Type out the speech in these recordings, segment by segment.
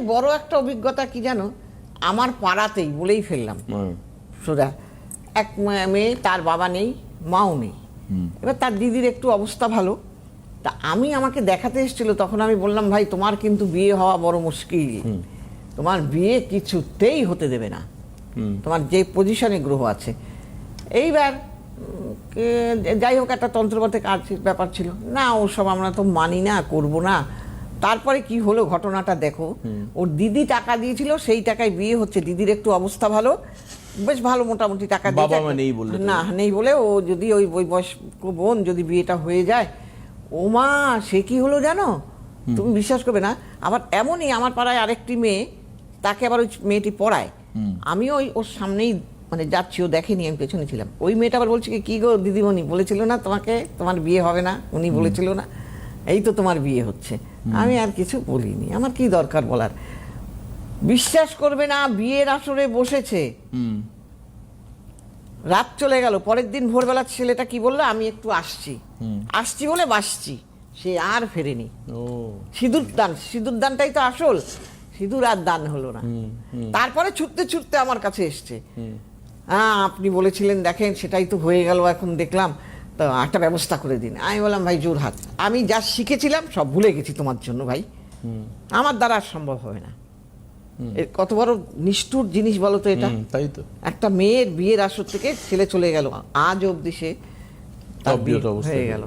বড় একটা অভিজ্ঞতা কি জানো? আমার পাড়াতেই বলেই ফেললাম। হুম, সোজা এক মেয়ে তার বাবা নেই মাও নেই। এবার তার দিদির একটু অবস্থা ভালো। তা আমি আমাকে দেখাতে এসেছিল তখন আমি বললাম ভাই তোমার কিন্তু বিয়ে হওয়া বড় মুশকিল। তোমার বিয়ে কিছুতেই হতে দেবে না। তোমার যে পজিশনে গ্রহ আছে। এইবার যাই হোক একটা তন্ত্রপথে কাজ ব্যাপার ছিল। না ওসব আমরা তো মানি না করব না। তারপরে কি হলো ঘটনাটা দেখো। ওর দিদি টাকা দিয়েছিল সেই টাকায় বিয়ে হচ্ছে। দিদির একটু অবস্থা ভালো। বেশ ভালো মোটামুটি টাকা। বাবা মা নেই না নেই বলে ও যদি ওই ওই বয়স্ক বোন যদি বিয়েটা হয়ে যায় ও মা সে কি হলো জানো? তুমি বিশ্বাস করবে না। আবার এমনই আমার পাড়ায় আরেকটি মেয়ে তাকে আবার ওই মেয়েটি পড়ায়। আমি ওই ওর সামনেই মানে যাচ্ছি ও দেখেনি আমি পেছনে ছিলাম। ওই মেয়েটা আবার বলছে কি, কি গো দিদিমণি বলেছিল না তোমাকে? তোমার বিয়ে হবে না? উনি বলেছিল না। এই তো তোমার বিয়ে হচ্ছে। আমি আর কিছু বলিনি। আমার কি দরকার বলার? বিশ্বাস করবে না বিয়ের আসরে বসেছে। রাত চলে গেল পরের দিন ভোরবেলা ছেলেটা কি বলল? আমি একটু আসছি। আসছি বলে বাসছি। সে আর ফেরেনি। ও। সিঁদুর দান সিঁদুর দানটাই তো আসল। সিঁদুর আর দান হলো না। তারপরে ছুটতে ছুটতে আমার কাছে এসছে। হ্যাঁ আপনি বলেছিলেন দেখেন সেটাই তো হয়ে গেল এখন দেখলাম। তো একটা ব্যবস্থা করে দিন। আমি বললাম ভাই জোর হাত আমি যা শিখেছিলাম সব ভুলে গেছি তোমার জন্য ভাই। আমার দ্বারা আর সম্ভব হবে না। কত বড় নিষ্ঠুর জিনিস বলো তো এটা। তাই তো। একটা মেয়ের বিয়ের আসর থেকে ছেলে চলে গেল। আজ অবধি সে হয়ে গেল।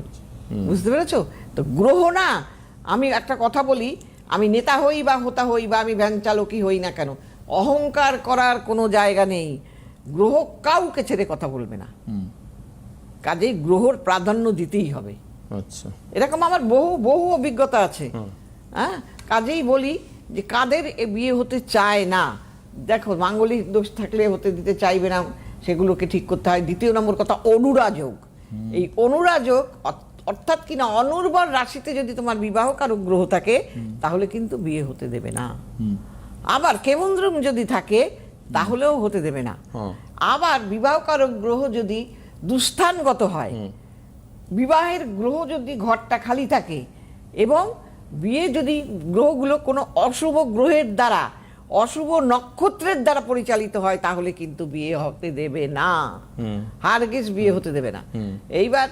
বুঝতে পেরেছ? তো গ্রহ না। আমি একটা কথা বলি আমি নেতা হই বা হোতা হই বা আমি ভ্যান চালকই হই না কেন অহংকার করার কোনো জায়গা নেই। গ্রহ কাউকে ছেড়ে কথা বলবে না। কাজেই গ্রহর প্রাধান্য দিতেই হবে। আচ্ছা। এরকম আমার বহু বহু অভিজ্ঞতা আছে। হ্যাঁ? কাজেই বলি যে কাদের এ বিয়ে হতে চায় না দেখো মাঙ্গলিক দোষ থাকলে হতে দিতে চাইবে না সেগুলোকে ঠিক করতে হয়। দ্বিতীয় নম্বর কথা অনুরাযোগ এই অনুরাযোগ অর্থ- অর্থাৎ কিনা অনুর্বর রাশিতে যদি তোমার বিবাহ কারক গ্রহ থাকে তাহলে কিন্তু বিয়ে হতে দেবে না। আবার কেমন্দ্রম যদি থাকে তাহলেও হতে দেবে না। আবার বিবাহ কারক গ্রহ যদি দুস্থানগত হয়। বিবাহের গ্রহ যদি ঘরটা খালি থাকে এবং বিয়ে যদি গ্রহগুলো কোনো অশুভ গ্রহের দ্বারা অশুভ নক্ষত্রের দ্বারা পরিচালিত হয় তাহলে কিন্তু বিয়ে হতে দেবে না। হারগিস বিয়ে হতে দেবে না। এইবার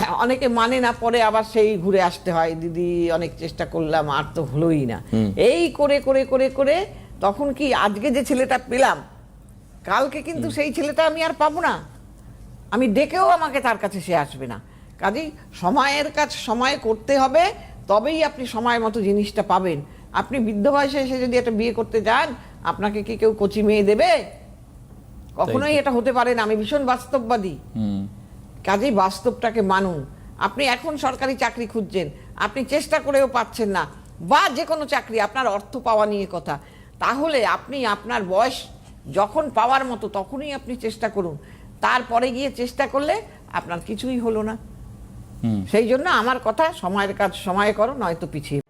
অনেকে মানে না পরে আবার সেই ঘুরে আসতে হয় দিদি অনেক চেষ্টা করলাম আর তো হলোই না। এই করে করে করে করে তখন কি আজকে যে ছেলেটা পেলাম কালকে কিন্তু সেই ছেলেটা আমি আর পাবো না? আমি ডেকেও আমাকে তার কাছে সে আসবে না। কাজেই সময়ের কাজ সময় করতে হবে তবেই আপনি সময় মতো জিনিসটা পাবেন। আপনি বৃদ্ধ বয়সে এসে যদি একটা বিয়ে করতে যান আপনাকে কি কেউ কচি মেয়ে দেবে? কখনোই এটা হতে পারে না আমি ভীষণ বাস্তববাদী। হুম। কাজেই বাস্তবটাকে মানুন। আপনি এখন সরকারি চাকরি খুঁজছেন আপনি চেষ্টা করেও পাচ্ছেন না বা যে কোনো চাকরি আপনার অর্থ পাওয়া নিয়ে কথা। তাহলে আপনি আপনার বয়স যখন পাওয়ার মতো তখনই আপনি চেষ্টা করুন। তারপরে গিয়ে চেষ্টা করলে আপনার কিছুই হলো না। সেই জন্য আমার কথা সময়ের কাজ সময়ে করো নয়তো পিছিয়ে